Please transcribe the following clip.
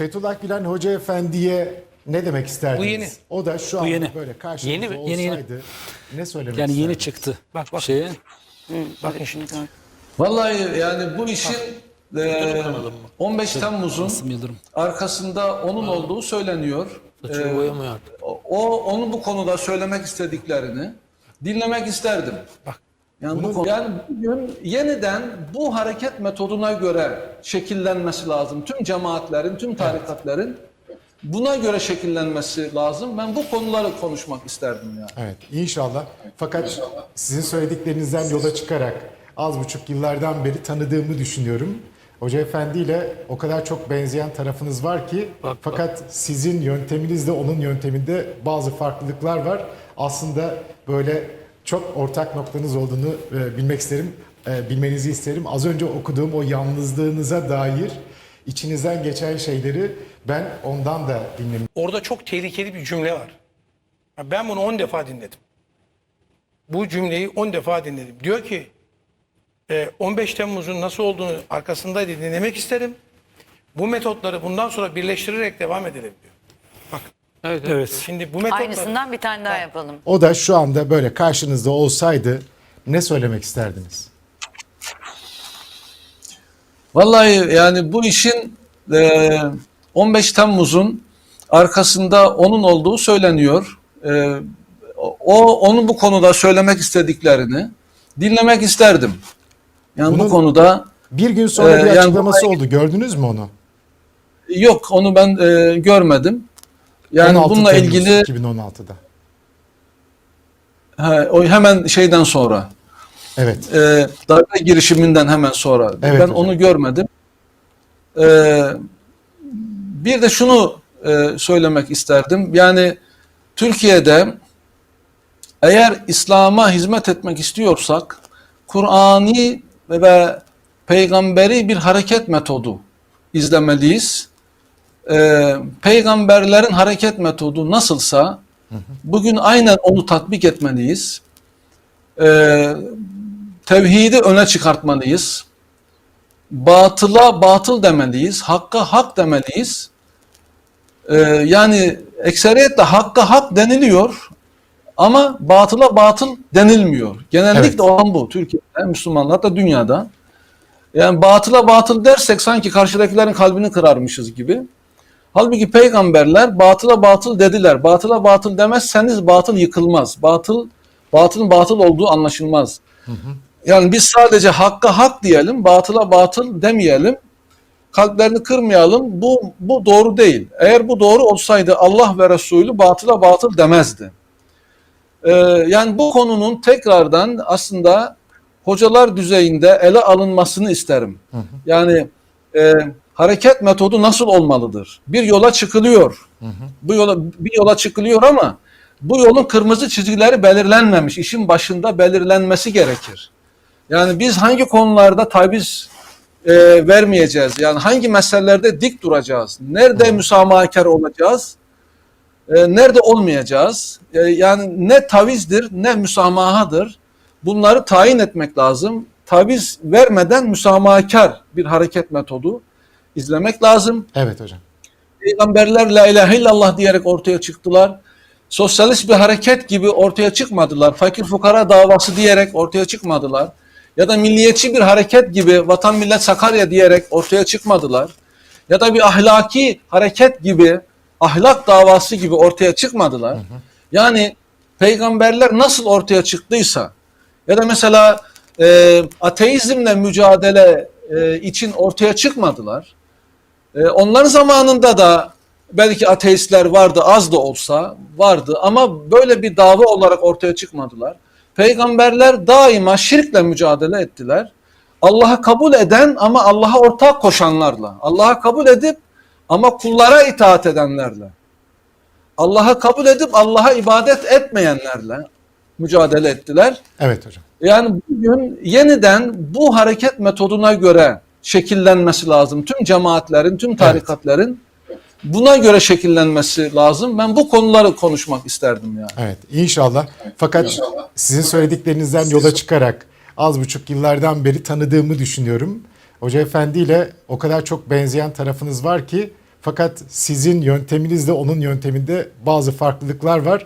Fethullah Gülen Hoca Efendi'ye ne demek isterdiniz? Bu yeni. O da şu an yeni. böyle karşınızda Yeni mi? olsaydı Yeni, yeni. ne söylemek Yani yeni isterdiniz? çıktı. Bak, bak. Şeye. Bakın şimdi. Vallahi yani bu işin e, 15 Temmuz'un Yıldırım. arkasında onun olduğu söyleniyor. Saçını boyamıyor artık. O, o- onu bu konuda söylemek istediklerini dinlemek isterdim. Bak. Yani, bu yani bugün yeniden bu hareket metoduna göre şekillenmesi lazım. Tüm cemaatlerin, tüm tarikatların buna göre şekillenmesi lazım. Ben bu konuları konuşmak isterdim yani. Evet inşallah. Fakat sizin söylediklerinizden yola çıkarak az buçuk yıllardan beri tanıdığımı düşünüyorum. Hoca Efendi ile o kadar çok benzeyen tarafınız var ki Bak, fakat sizin yönteminizde onun yönteminde bazı farklılıklar var. Aslında böyle çok ortak noktanız olduğunu e, bilmek isterim, e, bilmenizi isterim. Az önce okuduğum o yalnızlığınıza dair içinizden geçen şeyleri ben ondan da dinlemek Orada çok tehlikeli bir cümle var. Ben bunu 10 defa dinledim. Bu cümleyi 10 defa dinledim. Diyor ki e, 15 Temmuz'un nasıl olduğunu arkasındaydı dinlemek isterim. Bu metotları bundan sonra birleştirerek devam edelim diyor. Bak. Evet. evet. Şimdi bu metotları Aynısından bir tane daha yapalım. O da şu anda böyle karşınızda olsaydı ne söylemek isterdiniz? Vallahi yani bu işin e, 15 Temmuz'un arkasında onun olduğu söyleniyor. E, o onun bu konuda söylemek istediklerini dinlemek isterdim. Yani Bunun- bu konuda Bir gün sonra bir yani açıklaması bu- oldu. Gördünüz mü onu? yok onu ben e, görmedim. Yani 16 bununla Temmuz ilgili 2016'da. he, o hemen şeyden sonra Evet. e, darbe girişiminden hemen sonra. Evet ben hocam. onu görmedim. E, bir de şunu e, söylemek isterdim. Yani Türkiye'de eğer İslam'a hizmet etmek istiyorsak Kur'ani ve peygamberi bir hareket metodu izlemeliyiz. E, peygamberlerin hareket metodu nasılsa bugün aynen onu tatbik etmeliyiz. E, tevhidi öne çıkartmalıyız. Batıla batıl demeliyiz. Hakka hak demeliyiz. Ee, yani ekseriyetle hakka hak deniliyor ama batıla batıl denilmiyor. Genellikle Evet. olan bu Türkiye'de, Müslümanlar da dünyada. Yani batıla batıl dersek sanki karşıdakilerin kalbini kırarmışız gibi. Halbuki peygamberler batıla batıl dediler. Batıla batıl demezseniz batıl yıkılmaz. Batıl batılın batıl olduğu anlaşılmaz. Yani biz sadece hakka hak diyelim, batıla batıl demeyelim. Kalplerini kırmayalım. Bu bu doğru değil. Eğer bu doğru olsaydı Allah ve Resulü batıla batıl demezdi. Ee, yani bu konunun tekrardan aslında hocalar düzeyinde ele alınmasını isterim. Yani e, hareket metodu nasıl olmalıdır? Bir yola çıkılıyor. Bu yola bir yola çıkılıyor ama bu yolun kırmızı çizgileri belirlenmemiş. İşin başında belirlenmesi gerekir. Yani biz hangi konularda taviz e, vermeyeceğiz? Yani hangi meselelerde dik duracağız? Nerede müsamahakar olacağız? E, nerede olmayacağız? E, yani ne tavizdir ne müsamahadır. Bunları tayin etmek lazım. Taviz vermeden müsamahakar bir hareket metodu izlemek lazım. Evet hocam. Peygamberler la ilahe illallah diyerek ortaya çıktılar. Sosyalist bir hareket gibi ortaya çıkmadılar. Fakir fukara davası diyerek ortaya çıkmadılar. Ya da milliyetçi bir hareket gibi vatan millet Sakarya diyerek ortaya çıkmadılar. Ya da bir ahlaki hareket gibi ahlak davası gibi ortaya çıkmadılar. Yani peygamberler nasıl ortaya çıktıysa ya da mesela e, ateizmle mücadele e, için ortaya çıkmadılar. Ee, onların zamanında da belki ateistler vardı az da olsa vardı ama böyle bir dava olarak ortaya çıkmadılar. Peygamberler daima şirkle mücadele ettiler. Allah'a kabul eden ama Allah'a ortak koşanlarla. Allah'a kabul edip ama kullara itaat edenlerle. Allah'a kabul edip Allah'a ibadet etmeyenlerle mücadele ettiler. Evet hocam. Yani bugün yeniden bu hareket metoduna göre şekillenmesi lazım. Tüm cemaatlerin, tüm tarikatların buna göre şekillenmesi lazım. Ben bu konuları konuşmak isterdim yani. Evet inşallah. Fakat sizin söylediklerinizden yola çıkarak az buçuk yıllardan beri tanıdığımı düşünüyorum. Hoca Efendi ile o kadar çok benzeyen tarafınız var ki Fakat sizin yönteminizde onun yönteminde bazı farklılıklar var.